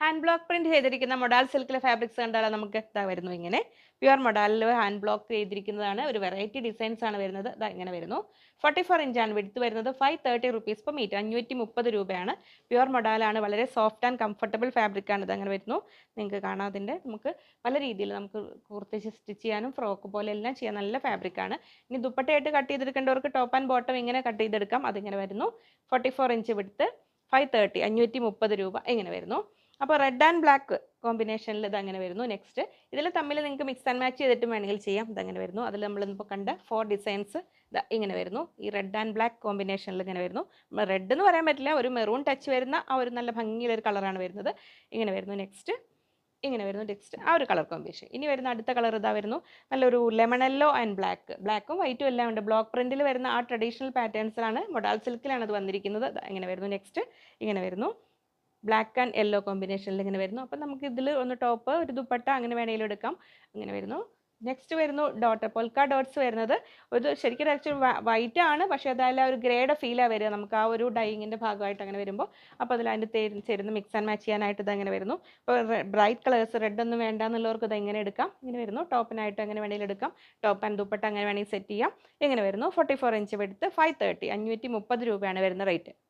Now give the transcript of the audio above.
Hand block print ചെയ്തിരിക്കുന്ന modal സിൽക്കിലെ fabrics കണ്ടാൽ നമുക്ക് ഇതാ വരുന്നു ഇങ്ങനെ. പ്യുവർ മൊഡാലിൽ ഹാൻഡ് ബ്ലോക്ക് ചെയ്തിരിക്കുന്നതാണ്. ഒരു വെറൈറ്റി ഡിസൈൻസ് ആണ് വരുന്നത്. ഇതാ ഇങ്ങനെ വരുന്നു. ഫോർട്ടി ഫോർ ഇഞ്ചാണ് വിടുത്ത് വരുന്നത്. Five thirty rupees per metre അഞ്ഞൂറ്റി മുപ്പത് രൂപയാണ് പ്യുവർ മൊഡാലാണ് വളരെ സോഫ്റ്റ് ആൻഡ് കംഫർട്ടബിൾ ഫാബ്രിക് ആണ് ഇത് അങ്ങനെ വരുന്നു. നിങ്ങൾക്ക് കാണാം അതിന്റെ. നമുക്ക് പല രീതിയിൽ നമുക്ക് കുർത്തിച്ച് സ്റ്റിച്ച് ചെയ്യാനും ഫ്രോക്ക് പോലെ എല്ലാം ചെയ്യാൻ നല്ല ഫാബ്രിക് ആണ്. ഇനി ദുപ്പട്ടയായിട്ട് കട്ട് ചെയ്തെടുക്കേണ്ടവർക്ക് ടോപ്പ് ആൻഡ് ബോട്ടം ഇങ്ങനെ കട്ട് ചെയ്തെടുക്കാം. അതിങ്ങനെ വരുന്നു. ഫോർട്ടി ഫോർ ഇഞ്ച് വിടുത്ത് ഫൈവ് തേർട്ടി അഞ്ഞൂറ്റി മുപ്പത് രൂപ ഇങ്ങനെ വരുന്നു. അപ്പോൾ റെഡ് ആൻഡ് ബ്ലാക്ക് കോമ്പിനേഷനിൽ ഇത് അങ്ങനെ വരുന്നു. നെക്സ്റ്റ് ഇതിൽ തമ്മിൽ നിങ്ങൾക്ക് മിക്സ് ആൻഡ് മാച്ച് ചെയ്തിട്ട് വേണമെങ്കിൽ ചെയ്യാം. ഇതങ്ങനെ വരുന്നു. അതിൽ നമ്മളിപ്പോൾ കണ്ട ഫോർ ഡിസൈൻസ് ഇങ്ങനെ വരുന്നു. ഈ റെഡ് ആൻഡ് ബ്ലാക്ക് കോമ്പിനേഷനിൽ ഇങ്ങനെ വരുന്നു. റെഡ് എന്ന് പറയാൻ പറ്റില്ല. ഒരു മെറൂൺ ടച്ച് വരുന്ന ആ ഒരു നല്ല ഭംഗിയുള്ളൊരു കളറാണ് വരുന്നത്. ഇങ്ങനെ വരുന്നു. നെക്സ്റ്റ് ഇങ്ങനെ വരുന്നു. നെക്സ്റ്റ് ആ ഒരു കളർ കോമ്പിനേഷൻ ഇനി വരുന്ന അടുത്ത കളർ ഇതാ വരുന്നു. നല്ലൊരു ലെമൺ എല്ലോ ആൻഡ് ബ്ലാക്ക് ബ്ലാക്കും വൈറ്റും എല്ലാം ഉണ്ട്. ബ്ലോക്ക് പ്രിന്റിൽ വരുന്ന ആ ട്രഡീഷണൽ പാറ്റേൺസിലാണ് മൊഡാൽ സിൽക്കിലാണ് അത് വന്നിരിക്കുന്നത്. ഇങ്ങനെ വരുന്നു. നെക്സ്റ്റ് ഇങ്ങനെ വരുന്നു. ബ്ലാക്ക് ആൻഡ് യെല്ലോ കോമ്പിനേഷനിൽ ഇങ്ങനെ വരുന്നു. അപ്പം നമുക്ക് ഇതിൽ ഒന്ന് ടോപ്പ് ഒരു ദുപ്പട്ട അങ്ങനെ വേണമെങ്കിലും എടുക്കാം. അങ്ങനെ വരുന്നു. നെക്സ്റ്റ് വരുന്നു ഡോട്ട് പൊൽക്ക ഡോട്ട്സ് വരുന്നത്. ഒരു ശരിക്കും ആക്ച്വലി വൈറ്റ് ആണ്. പക്ഷേ അതായത് ഒരു ഗ്രേഡ് ഫീലാണ് വരിക. നമുക്ക് ആ ഒരു ഡൈയിങ്ങിന്റെ ഭാഗമായിട്ട് അങ്ങനെ വരുമ്പോൾ അപ്പോൾ അതിൽ അതിന്റെ ചേരുന്ന മിക്സ് ആൻഡ് മാച്ച് ചെയ്യാനായിട്ട് ഇത് അങ്ങനെ വരുന്നു. അപ്പോൾ ബ്രൈറ്റ് കളേഴ്സ് റെഡ് ഒന്നും വേണ്ട എന്നുള്ളവർക്ക് ഇത് എങ്ങനെ എടുക്കാം? ഇങ്ങനെ വരുന്നു. ടോപ്പിനായിട്ട് അങ്ങനെ വേണമെങ്കിലും എടുക്കാം. ടോപ്പ് ആൻഡ് ദുപ്പട്ട അങ്ങനെ വേണമെങ്കിൽ സെറ്റ് ചെയ്യാം. ഇങ്ങനെ വരുന്നു. ഫോർട്ടി ഫോർ ഇഞ്ച് എടുത്ത് ഫൈവ് തേർട്ടി അഞ്ഞൂറ്റി മുപ്പത് രൂപയാണ് വരുന്ന റേറ്റ്